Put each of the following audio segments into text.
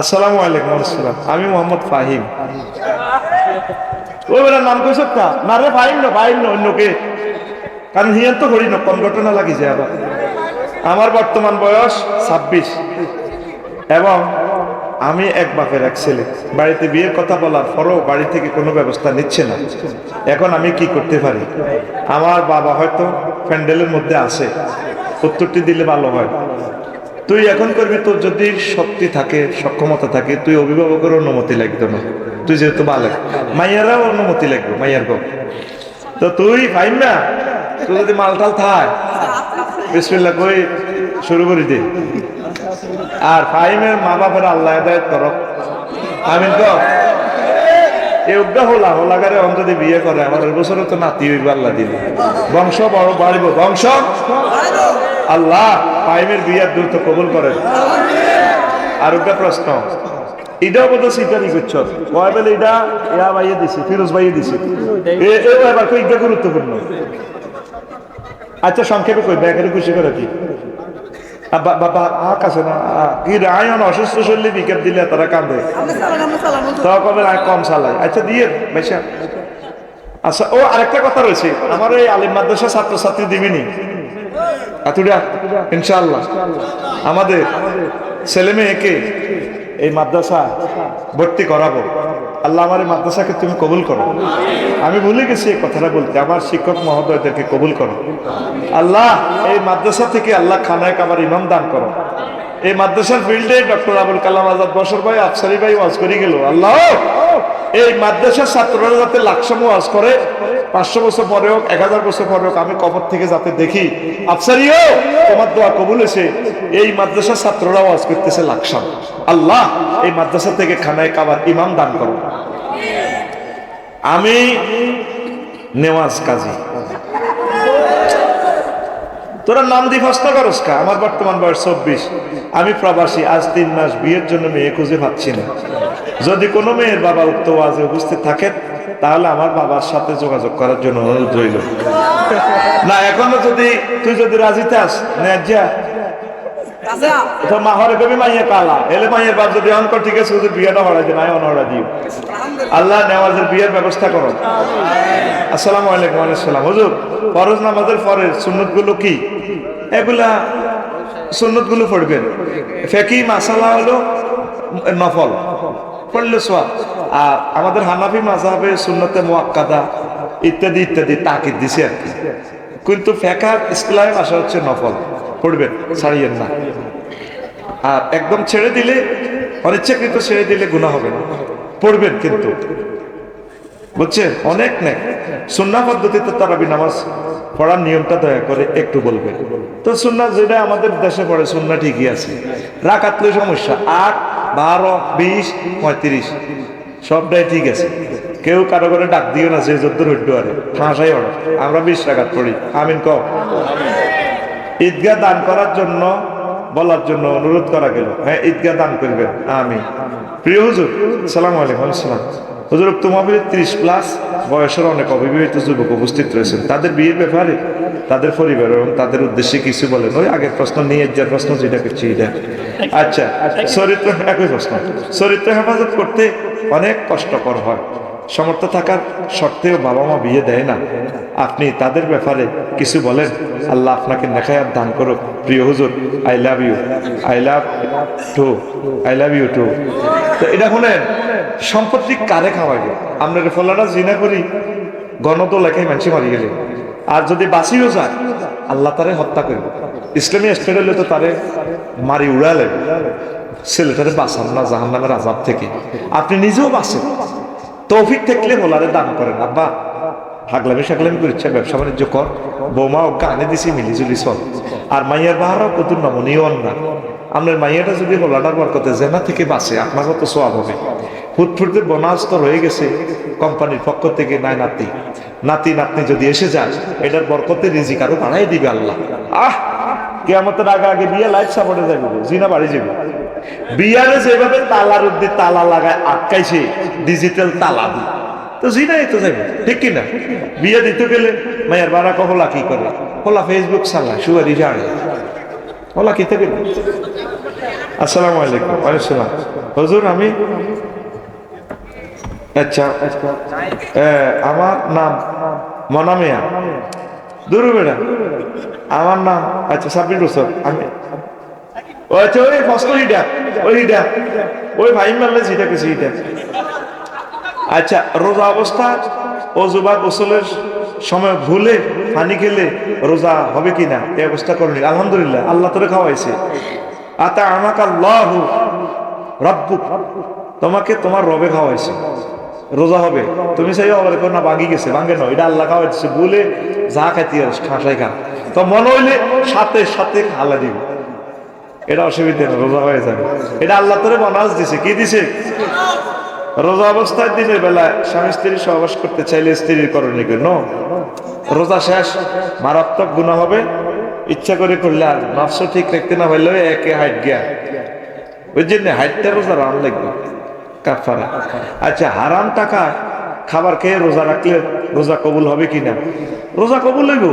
আসসালামু আলাইকুম, আসসালাম। আমি মোহাম্মদ ফাহিম। ওই বেলা নাম কইছ কা? না রে, ফাহিম না ফাহিম না অন্যকে কারণ হিয়ান তো করি না কোন ঘটনা লাগিছে আবার। আমার বর্তমান বয়স ছাব্বিশ। এবং আমি এক বাপের এক ছেলে। বাড়িতে বিয়ের কথা বলার পরও বাড়ি থেকে কোনো ব্যবস্থা নিচ্ছে না। এখন আমি কি করতে পারি? আমার বাবা হয়তো প্যান্ডেলের মধ্যে আছে। উত্তরটি দিলে ভালো হয়। তুই এখন করবি, তোর যদি শক্তি থাকে, সক্ষমতা থাকে, তুই অভিভাবকের অনুমতি লাগতো না। তুই যেহেতু বালেক, মাইয়ারাও অনুমতি লাগবে, মাইয়ার গো তো তুই ফাইন না? তুই যদি মালটাল থাক। বিসমিল্লা কই, শুরু করে দে। আর ফাইমের মা বাপের আল্লাহ হেদায়ত করো। আমিন এই উগ্গা হোলা, হোলাগারে অন্তদি বিয়ে করে, আমার বছরে তো নাতি হইব, আল্লাহ দিল। বংশ বড় বাড়িব, বংশ? আল্লাহ ফাইমের বিয়ার দ্রুত কবুল করেন। আর প্রশ্ন। এটাও বোধ সিটারি করছ? কয় বেলে এটা ইয়া বাইয়ে দিছি, ফিরোজ বাইয়ে দিছি। এবার কই ইগ্গা গুরুত্বপূর্ণ? আচ্ছা সংক্ষেপে কই ব্যাগের খুশি করে কি? আ- বা- বা আ কাছে না? কি রায়ন অসুস্থ শরীরে বিকেপ দিলে তারা কান্দে তো কবে কম চালাই আচ্ছা দিয়ে বেশা। আচ্ছা ও আরেকটা কথা রয়েছে। আমার এই আলিম মাদ্রাসা ছাত্রছাত্রী দিবিনি আতুরা ইনশাআল্লাহ। আমাদের ছেলে মেয়েকে এই মাদ্রাসা ভর্তি করাবো। আল্লাহ আমার এই মাদ্রাসাকে তুমি কবুল করো। আমি ভুলে গেছি এই কথাটা বলতে। আমার শিক্ষক মহোদয়দেরকে কবুল করো। আল্লাহ, এই মাদ্রাসা থেকে আল্লাহ খানায় আমার ইমাম দান করো। এই মাদ্রাসার ফিল্ডে ডক্টর আবুল কালাম আজাদ বসর ভাই, আফসারি ভাই ওয়াজ করে গেল। আল্লাহ! এই মাদ্রাসার ছাত্ররা যাতে লাকসাম ওয়াজ করে, পাঁচশো বছর পরে হোক, এক হাজার বছর পরে হোক, আমি কবর থেকে যাতে দেখি। আফসারিও, তোমার দোয়া কবুল হয়েছে। এই মাদ্রাসার ছাত্ররাও আজ করতেছে লাকসাম। আল্লাহ, এই মাদ্রাসা থেকে খানায় কাবার ইমাম দান করো। আমি নেওয়াজ কাজী। তোরা নাম দি ফাস্তা করস কা? আমার বর্তমান বয়স চব্বিশ। আমি প্রবাসী আজ তিন মাস বিয়ের জন্য মেয়ে খুঁজে পাচ্ছি না। যদি কোনো মেয়ের বাবা উক্ত ওয়াজে উপস্থিত থাকেন তাহলে আমার বাবার সাথে যোগাযোগ করার জন্য অনুরোধ রইল। না এখনও যদি তুই যদি রাজিতে আস ন্যায্যা তো মাহরে কবি মাইয়া কালা এলে মাইয়ের বাপ যদি ঠিক আছে বিয়েটা হড়া দিও। আল্লাহ নেওয়াজের বিয়ের ব্যবস্থা করো। আসসালামু আলাইকুম আলাইসালাম হুজুর ফরজ নামাজের ফরের সুন্নত কি? এগুলা সুন্নতগুলো পড়বেন। ফেকি মাসালা হলো নফল পড়লে সোয়া আর আমাদের হানাফি মাজাবে সুন্নতে মোয়াক্কাদা ইত্যাদি ইত্যাদি তাকিদ দিছে আর কি। কিন্তু ফেকার ইসলামের ভাষা হচ্ছে নফল। পড়বেন, ছাড়িয়েন না। আর একদম ছেড়ে দিলে, অনিচ্ছাকৃত ছেড়ে দিলে গুণা হবে না। পড়বেন কিন্তু। বুঝছেন? অনেক নেই সুন্না পদ্ধতিতে তারাবি নামাজ পড়ার নিয়মটা দয়া করে একটু বলবেন। তো সুন্না যেটা আমাদের দেশে পড়ে সুন্না ঠিকই আছে। রাখাতলে সমস্যা। আট, বারো, বিশ, পঁয়ত্রিশ, সবটাই ঠিক আছে। কেউ কারও করে ডাক দিও না যে যদ্দুর হইড আরে। ঠাঁসাই ওরা আমরা বিশ রাখাত পড়ি। আমিন কম ঈদগাহ দান করার জন্য, বলার জন্য অনুরোধ করা গেল। হ্যাঁ ঈদগাহ দান করবেন। আমি প্রিয় হুজুর সালাম আলাইকুম সালাম হুজুর তোমাদের ত্রিশ প্লাস বয়সের অনেক অবিবাহিত যুবক উপস্থিত রয়েছেন। তাদের বিয়ের ব্যাপারে, তাদের পরিবার এবং তাদের উদ্দেশ্যে কিছু বলেন। ওই আগের প্রশ্ন নিয়ে যার প্রশ্ন যেটা করছি এটা আচ্ছা চরিত্র, একই প্রশ্ন। চরিত্র হেফাজত করতে অনেক কষ্টকর হয়। সমর্থ থাকার সত্ত্বেও বাবা মা বিয়ে দেয় না। আপনি তাদের ব্যাপারে কিছু বলেন। আল্লাহ আপনাকে নেখায়াত দান করুক। প্রিয় হুজুর I love you I love too I love you too তো এটা শুনেন, সম্পত্তি কারে খাওয়াইবে? আমরা ফলাটা জিনা করি গণত লেখাই মানুষ মারি গেলে। আর যদি বাঁচিও যায়, আল্লাহ তারে হত্যা করবে। ইসলামী স্টেট হলে তো তারে মারি উড়ালে ছেলেটারে বাঁচান না জাহান নামের আজাব থেকে। আপনি নিজেও বাঁচেন। তৌফিক থাকলে হোলারে দান করেন। আব্বা, হাগলামি সাগলামি করছে ব্যবসা বাণিজ্য কর। বৌমা ওকে আনে দিছি মিলিজুলি চল। আর মাইয়ার বাহারও কত নমনীয় না আপনার মাইয়াটা যদি হোলাটার বরকতে জেনা থেকে বাঁচে, আপনারও তো সোয়াব হবে। ফুটফুটতে বোনাস তো রয়ে গেছে কোম্পানির পক্ষ থেকে নাই নাতি। নাতি, নাতনি যদি এসে যায়, এটার বরকতে রিজিক আরও বাড়াই দিবে আল্লাহ। আহ, কেয়ামতের আগে আগে বিয়ে লাইফ সাপোর্টে যাবে জিনা বাড়ি যাবে বিয়ারে যেভাবে তালার উদ্দি তালা লাগায়, আটকাইছে ডিজিটাল তালা দি। তো জিনাই তো যাবে ঠিক কিনা বিয়ে দিতে গেলে মায়ের বাড়া কহলা কি করে? হলা ফেসবুক চালায় সুগারি জানে হলা কি থেকে? আসসালামু আলাইকুম, ওয়ালাইকুম হজুর, আমি আচ্ছা আমার নাম মনামিয়া দূর বেড়া, আমার নাম আচ্ছা সাব্বির বছর, আমি ও আচ্ছা ওই ফস্ট হিটা ওই হিটা ওই ভাই মারলে সেটা কিছু হিটা আচ্ছা রোজা অবস্থা অজুবা গোসলের সময় ভুলে পানি খেলে রোজা হবে কিনা? এই অবস্থা করেনি আলহামদুলিল্লাহ, আল্লাহ তোরে খাওয়াইছে। আতা আমাকে আল্লাহ রব্বু তোমাকে তোমার রবে খাওয়াইছে। রোজা হবে। তুমি সেই অবরে করো না ভাঙি গেছে ভাঙে নয়। এটা আল্লাহ খাওয়াইছে বলে যা খাইতে আর খাসাই খান তো মনে হইলে সাথে সাথে খালা দিব। এটা অসুবিধা নেই, রোজা হয়ে যাবে। এটা আল্লাহ তোরে বনাস দিছে, কি দিছে? রোজা অবস্থায় দিনের বেলা স্বামী স্ত্রী সহবাস করতে চাইলে স্ত্রীর করণীয় কেন রোজা শেষ, মারাত্মক গুণা হবে। ইচ্ছা করে করলে আর নফস ঠিক রাখতে না পারলে একে হাইট গিয়া। ওই জন্য হাইটটা রোজা রান লাগবে কাফারা আচ্ছা হারাম টাকা খাবার খেয়ে রোজা রাখলে রোজা কবুল হবে কি না রোজা কবুল হইব।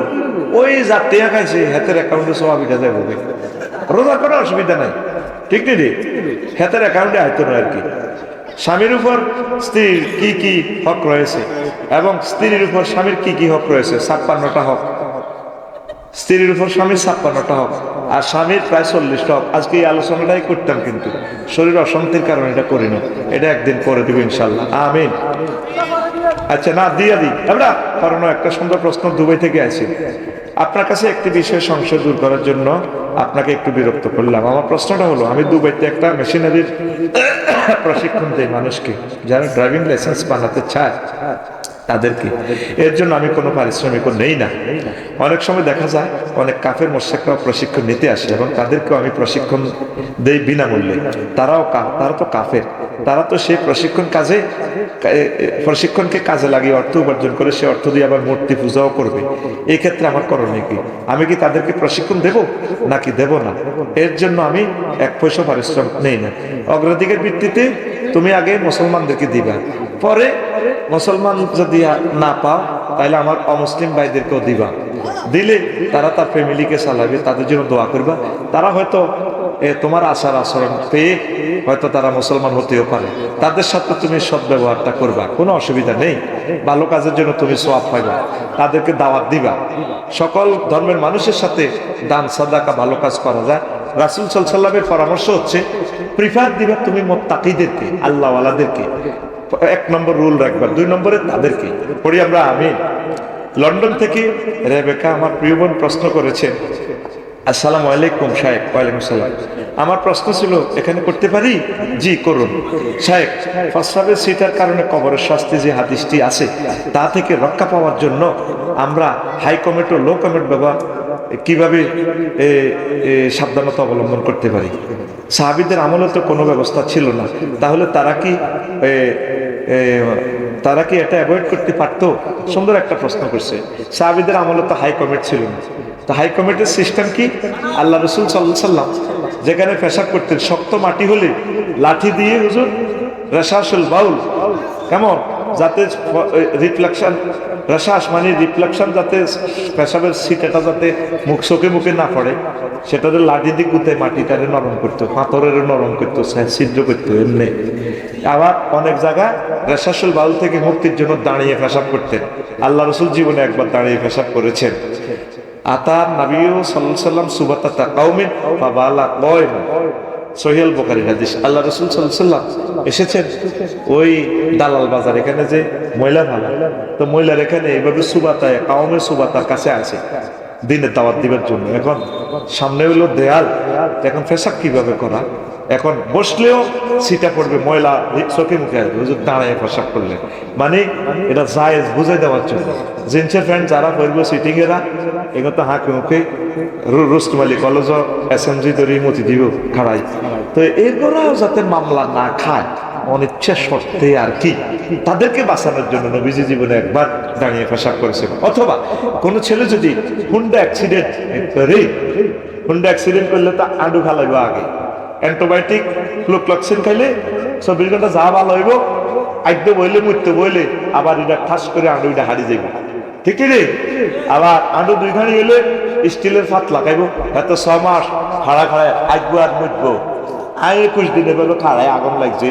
ওই যা টেয়া খাইছে, হাতের অ্যাকাউন্টে সবাবিটা যাবে রোজা কোনো অসুবিধা নাই। ঠিক নেই রে হাতের অ্যাকাউন্টে হয়তো না আর কি। স্বামীর উপর স্ত্রীর কি কি হক রয়েছে এবং স্ত্রীর উপর স্বামীর কি কি হক রয়েছে? ছাপ্পান্নটা হক। স্ত্রীর উপর স্বামীর ছাপ্পান্নটা হক। আর স্বামীর প্রায় চল্লিশটা হক। আজকে এই আলোচনাটাই করতাম কিন্তু। শরীর অশান্তির কারণে এটা করি না। এটা একদিন করে দিব ইনশাল্লাহ আমিন। আচ্ছা না দিয়া দিই আমরা কারণ একটা সুন্দর প্রশ্ন দুবাই থেকে আছে আপনার কাছে একটি বিষয় সংশয় দূর করার জন্য আপনাকে একটু বিরক্ত করলাম। আমার প্রশ্নটা হলো, আমি দুবাইতে একটা মেশিনারির প্রশিক্ষণ দেয় মানুষকে, যারা ড্রাইভিং লাইসেন্স বানাতে চায় তাদেরকে। এর জন্য আমি কোনো পারিশ্রমিকও নেই না। অনেক সময় দেখা যায়, অনেক কাফের মোশেকরাও প্রশিক্ষণ নিতে আসে এবং তাদেরকেও আমি প্রশিক্ষণ দেই বিনামূল্যে। তারাও তারা তো কাফের। তারা তো সেই প্রশিক্ষণ কাজে প্রশিক্ষণকে কাজে লাগিয়ে অর্থ উপার্জন করে সে অর্থ দিয়ে আবার মূর্তি পূজাও করবে। এই ক্ষেত্রে আমার করণীয় কি? আমি কি তাদেরকে প্রশিক্ষণ দেব, নাকি দেব না? এর জন্য আমি এক পয়সা পারিশ্রমিক নেই না। অগ্রাধিকার ভিত্তিতে তুমি আগে মুসলমানদেরকে দিবা। পরে মুসলমান যদি না পাও, তাহলে আমার অমুসলিম ভাইদেরকেও দিবা। দিলে তারা তার ফ্যামিলিকে চালাবে, তাদের জন্য দোয়া করবা। তারা হয়তো তোমার আচার আচরণ পেয়ে হয়তো তারা মুসলমান হতেও পারে। তাদের সাথে তুমি সদ্ব্যবহারটা করবা, কোনো অসুবিধা নেই। ভালো কাজের জন্য তুমি সোয়াব পাইবা, তাদেরকে দাওয়াত দিবা। সকল ধর্মের মানুষের সাথে দান, সাদাকা, ভালো কাজ করা যায়। রাসুল সাল্লামের পরামর্শ হচ্ছে প্রিফার দিবা তুমি মোত্তাকিদেরকে, আল্লাহওয়ালাদেরকে। এক নম্বর রুল রাখবা, দুই নম্বরে তাদেরকে। পড়ি আমরা আমি লন্ডন থেকে রেবেকা, আমার প্রিয় বোন, প্রশ্ন করেছেন আসসালামু আলাইকুম শাহেক ওয়ালাইকুম সালাম। আমার প্রশ্ন ছিল, এখানে করতে পারি? জি, করুন। শাহেক প্রস্রাবের সিটার কারণে কবরের শাস্তি যে হাদিসটি আছে, তা থেকে রক্ষা পাওয়ার জন্য আমরা হাই কমেট ও লো কমেট ব্যবহার কীভাবে সাবধানতা অবলম্বন করতে পারি? সাহাবিদের আমলে তো কোনো ব্যবস্থা ছিল না। তাহলে তারা কি তারা কি এটা অ্যাভয়েড করতে পারতো? সুন্দর একটা প্রশ্ন করছে। সাহাবিদের আমলে তো হাই কমিট ছিল তো হাই কমিটির সিস্টেম কি? আল্লাহ রসুল সাল্লাহ সাল্লাম যেখানে পেশাব করতেন, শক্ত মাটি হলে লাঠি দিয়ে হুজুর রেশাসুল বাউল, কেমন? যাতে রিফ্লেকশন রেশাস মানে রিফ্লেকশন যাতে পেশাবের সিটাটা যাতে মুখ চোখে মুখে না পড়ে সেটাতে লাঠি দিয়ে গুতে, মাটিটারে নরম করতো পাথরের নরম করতো ছিদ্র করতো, এমনি। আবার অনেক জায়গা রেশাসুল বাউল থেকে মুক্তির জন্য দাঁড়িয়ে পেশাব করতেন। আল্লাহ রসুল জীবনে একবার দাঁড়িয়ে পেশাব করেছেন। নাবিও সাল্লাল্লাহু সাল্লাম সুবাতা কাউমিন বাবালা কয় সহিয়াল বোকারি হাদিস। আল্লাহ রসুল সাল্লাম এসেছেন ওই দালাল বাজার, এখানে যে মহিলা ভালো তো মহিলার এখানে এইভাবে সুবাতায় কাউমের সুবাতার কাছে আছে দিনে দাওয়াত দিবার জন্য। এখন সামনে হলো দেয়াল, এখন ফেসাক কীভাবে করা? এখন বসলেও সিটা পড়বে, ময়লা চোখে মুখে আসবে। হুজুর দাঁড়ায় পেশাব করলে। মানে এটা জায়েজ বুঝাই দেওয়ার জন্য। জিন্সের প্যান্ট যারা পরবে সিটিং এরা এগুলো তো হাঁকে মুখে রুস্ট মালিক কলেজ এস এম জি দরি মতি দিব, খাড়াই। তো এরপরেও যাতে মামলা না খায়, অনিচ্ছা সত্ত্বে আর কি। তাদেরকে বাঁচানোর জন্য নবীজি জীবনে একবার দাঁড়িয়ে পেশাব করেছেন অথবা কোনো ছেলে যদি হুন্ডা অ্যাক্সিডেন্ট করে, হুন্ডা অ্যাক্সিডেন্ট করলে তো আডু খালাইব আগে। অ্যান্টিবায়োটিক ফ্লুক্লক্সিন খাইলে চব্বিশ ঘণ্টা যা ভালো হইব আদ্য বইলে মরতে বইলে, আবার এটা ঠাস করে আডুটা হারি যাইব। ঠিক রে আবার আডু দুই ঘানি হইলে স্টিলের ফাত লাগাইব এত ছ মাস খাড়া খাড়ায় আসব আর মুটবো আয় একুশ দিনে বেলো খাড়ায় আগুন লাগছে।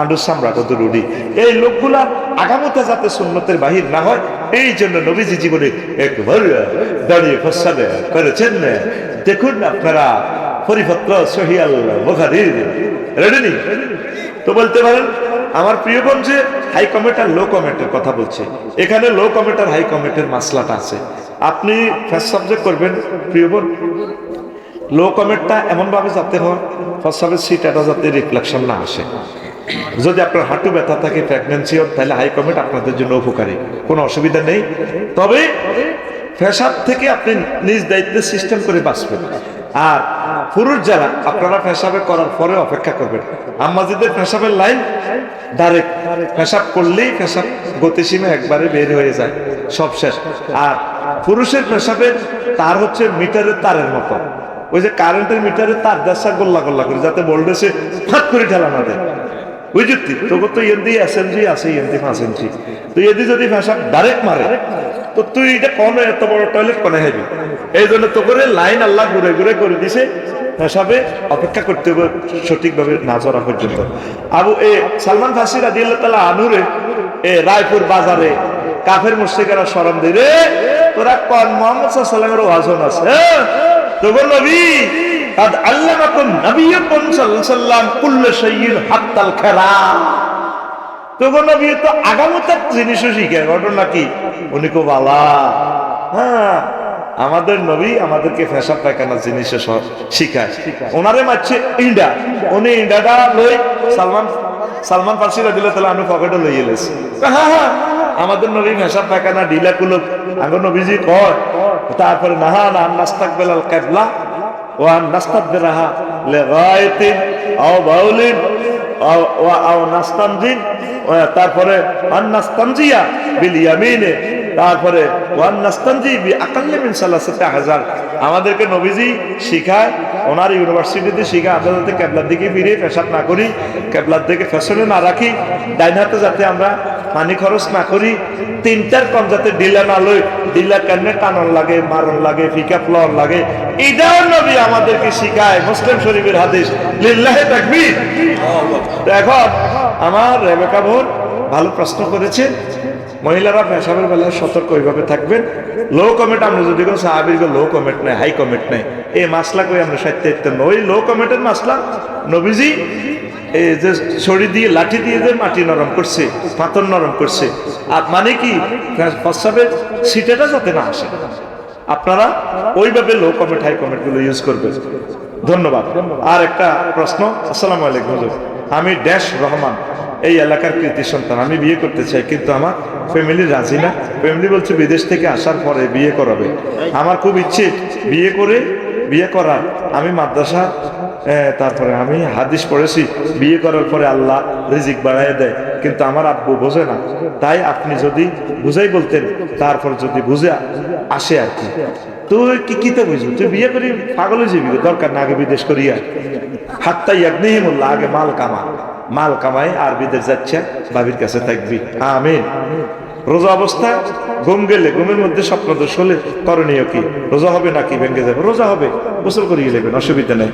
আন্ডুর সামরা কত রুডি। এই লোকগুলা আগামীতে যাতে সুন্নতের বাহির না হয়, এই জন্য নবীজি জীবনে একবার দাঁড়িয়ে ফসাদে করেছেন দেখুন আপনারা পরিপত্র সহিয়াল বোখারির। রেডি তো বলতে পারেন, আমার প্রিয় বোন যে হাই কমেন্ট আর লো কমেন্টের কথা বলছে। এখানে লো কমেন্ট আর হাই কমেন্টের মাসলাটা আছে। আপনি ফার্স্ট সাবজেক্ট করবেন, প্রিয় বোন। লো কমেন্টটা এমনভাবে যাতে হয় ফার্স্ট সাবজেক্ট সিটাটা যাতে রিফ্লেকশন না আসে। যদি আপনার হাঁটু ব্যথা থাকে প্রেগনেন্সি হোক, তাহলে হাই কমেন্ট আপনাদের জন্য উপকারী। কোনো অসুবিধা নেই। তবে ফেসাব থেকে আপনি নিজ দায়িত্বে সিস্টেম করে বাঁচবেন। আর পুরুষ যারা আপনারা পেশাবে করার পরে অপেক্ষা করবেন। আম্মাজিদের পেশাবের লাইন ডাইরেক্ট পেশাব করলেই পেশাব গতিসীমা একবারে বের হয়ে যায়, সব শেষ। আর পুরুষের পেশাবের তার হচ্ছে মিটারের তারের মতো। ওই যে কারেন্টের মিটারের তার দেশা গোল্লা গোল্লা করে, যাতে ভোল্টেজে ফাট করে ঠেলা না দেয়। বুঝলি? তোকে তো এমনি এস এম জি আছে এমনি পাঁচ ইঞ্চি তো এদি যদি পেশাব ডাইরেক্ট মারে তো তুই এটা কোন এত বড় টয়লেট কোনে হেবি এই জন্য তো করে লাইন আল্লাহ ঘুরে ঘুরে করে দিছে পেশাবে অপেক্ষা করতে হবে সঠিকভাবে না জড়া পর্যন্ত আবু এ সালমান ফাসি রাজি আল্লাহ তালা আনুরে এ রায়পুর বাজারে কাফের মুর্শিকেরা সরম দিই রে তোরা কন মোহাম্মদ সাল্লামের ওয়াজন আছে হ্যাঁ? তোগো নবী قد علمكم نبيكم صلى الله عليه وسلم كل شيء حتى الكلام তখন নবী তো আগামতার জিনিসও শিখে। ঘটনা কি? উনি খুব আলা হ্যাঁ আমাদের নবী আমাদেরকে ফ্যাশন পায়খানা জিনিস শিখায়। ওনারে মারছে ইন্ডা। উনি ইন্ডাটা লই সালমান সালমান ফার্সিরা দিলে তাহলে আমি পকেটে লই এলেছি। হ্যাঁ, হ্যাঁ, হ্যাঁ। আমাদের নবী ফ্যাশন পায়খানা ডিলা কুলো আগে নবীজি কর তারপরে নাহা না নাস্তাক বেলাল কেবলা ও আন নাস্তাক বেলাহা লে গায়তিন আও বাউলিন আও আও নাস্তানজিন তারপরে তারপরে আমাদেরকে নবীজি শিখায়, ওনার ইউনিভার্সিটিতে শিখায়, আমরা যাতে ক্যাবলার দিকে ফিরে পেশাব না করি ক্যাবলার দিকে ফ্যাশনে না রাখি, ডাইন হাতে যাতে আমরা পানি খরচ না করি, তিনটার কম যাতে ডিলা না লই ডিলা কেনে টানন লাগে মারণ লাগে ফিকা ফ্লর লাগে, এটাও নবী আমাদেরকে শিখায়, মুসলিম শরীফের হাদিস, লিল্লাহে তো এখন আমার রেবেকা বোন ভালো প্রশ্ন করেছে। মহিলারা পেশাবের বেলায় সতর্ক ওইভাবে থাকবেন। লো কমেন্ট আমরা যদি কোনো সাহাবির লো কমেন্ট নেই হাই কমেন্ট নেই, এই মাসলা কই আমরা সাহিত্য ওই লো কমেন্টের মাসলা নবীজি এই যে ছড়ি দিয়ে, লাঠি দিয়ে যে মাটি নরম করছে, পাথর নরম করছে, আর মানে কি প্রস্রাবের সিটেটা যাতে না আসে। আপনারা ওইভাবে লো কমেন্ট হাই কমেন্টগুলো ইউজ করবেন। ধন্যবাদ। আর একটা প্রশ্ন, আসসালামু আলাইকুম। আমি ড্যাশ রহমান। এই এলাকার কৃতি সন্তান, আমি বিয়ে করতে চাই, কিন্তু আমার ফ্যামিলি রাজি না। ফ্যামিলি বলছে, বিদেশ থেকে আসার পরে বিয়ে করাবে। আমার খুব ইচ্ছে, বিয়ে করে বিয়ে করার। আমি মাদ্রাসা তারপরে আমি হাদিস পড়েছি, বিয়ে করার পরে আল্লাহ রিজিক বাড়ায় দেয়। কিন্তু আমার আব্বু বোঝে না। তাই আপনি যদি বুঝাই বলতেন, তারপর যদি বুঝে আসে আর কি। তুই কি কিতে বুঝবি? তুই বিয়ে করি পাগলে যাবি দরকার না আগে বিদেশ করিয়া। হাত্তাই আগ্নিহিমুল্লাহ আগে মাল কামা। মাল কামাই আর বিদেশ যাচ্ছে, বাবির কাছে থাকবি। আমিন। রোজা অবস্থা, ঘুম গেলে, ঘুমের মধ্যে স্বপ্ন দোষ হলে করণীয় কি? রোজা হবে নাকি ভেঙে যাবে? রোজা হবে, গোসল করিয়ে নেবেন অসুবিধা নেই।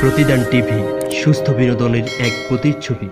প্রতিদান টিভি, সুস্থ বিনোদনের এক প্রতিচ্ছবি।